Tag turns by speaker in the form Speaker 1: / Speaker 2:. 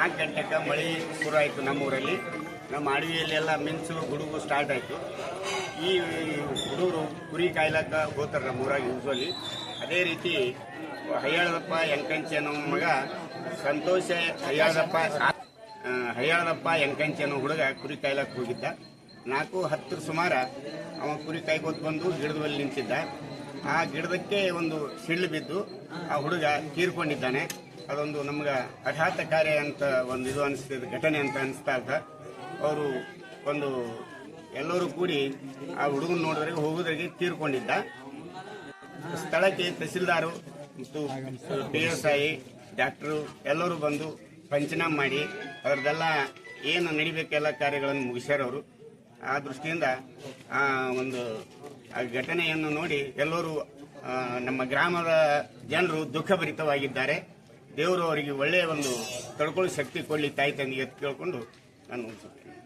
Speaker 1: ನಾಲ್ಕು ಗಂಟೆಗೆ ಮಳೆ ಶುರು ಆಯಿತು ನಮ್ಮೂರಲ್ಲಿ. ನಮ್ಮ ಅಡವಿಯಲ್ಲೆಲ್ಲ ಮಿಂಚು, ಗುಡುಗು ಸ್ಟಾರ್ಟ್ ಆಯಿತು. ಈ ಹುಡುಗರು ಕುರಿ ಕಾಯ್ಲಕ್ಕ ಹೋಗ್ತಾರೆ ನಮ್ಮೂರಾಗ ಯೂಸ್ವಲಿ ಅದೇ ರೀತಿ ಹಯ್ಯಾಳದಪ್ಪ ಎಂಕಂಚಿ ಅನ್ನೋ ಮಗ ಸಂತೋಷ ಹಯ್ಯಾಳದಪ್ಪ ಹಯ್ಯಾಳದಪ್ಪ ಎಂಕಂಚಿ ಅನ್ನೋ ಹುಡುಗ ಕುರಿ ಕಾಯ್ಲಕ್ಕೆ ಹೋಗಿದ್ದ. ನಾಲ್ಕು ಹತ್ತರ ಸುಮಾರ ಅವ ಕುರಿ ಕಾಯ್ಕೋತ ಬಂದು ಗಿಡದಲ್ಲಿ ನಿಂತಿದ್ದ. ಆ ಗಿಡದಕ್ಕೆ ಒಂದು ಸಿಳ್ಳು ಬಿದ್ದು ಆ ಹುಡುಗ ತೀರ್ಕೊಂಡಿದ್ದಾನೆ. ಅದೊಂದು ನಮ್ಗೆ ಕಾರ್ಯ ಅಂತ ಒಂದು ಇದು ಅನಿಸ್ತದೆ ಘಟನೆ ಅಂತ ಅನಿಸ್ತಾ ಇದ್ದ ಅವರು ಒಂದು ಎಲ್ಲರೂ ಕೂಡಿ ಆ ಹುಡುಗನ ನೋಡಿದ್ರೆ ಹೋಗೋದ್ರಿಗೆ ತೀರ್ಕೊಂಡಿದ್ದ. ಸ್ಥಳಕ್ಕೆ ತಹಸೀಲ್ದಾರು ಮತ್ತು ಪಿ ಎಸ್ ಐ ಡಾಕ್ಟ್ರು ಎಲ್ಲರೂ ಬಂದು ಪಂಚನಾಮ ಮಾಡಿ ಅವ್ರದ್ದೆಲ್ಲ ಏನು ನಡಿಬೇಕೆಲ್ಲ ಕಾರ್ಯಗಳನ್ನು ಮುಗಿಸ್ಯಾರ ಅವರು. ಆ ದೃಷ್ಟಿಯಿಂದ ಆ ಒಂದು ಆ ಘಟನೆಯನ್ನು ನೋಡಿ ಎಲ್ಲರೂ ನಮ್ಮ ಗ್ರಾಮದ ಜನರು ದುಃಖಭರಿತವಾಗಿದ್ದಾರೆ. ದೇವರು ಅವರಿಗೆ ಒಳ್ಳೆಯ ಒಂದು ತಡ್ಕೊಳ್ಳೋ ಶಕ್ತಿ ಕೊಡಲಿ ತಾಯಿ ತಂದೆಗೆ ಅಂತ ಕೇಳ್ಕೊಂಡು ನಾನು ಮುಗಿಸುತ್ತೇನೆ.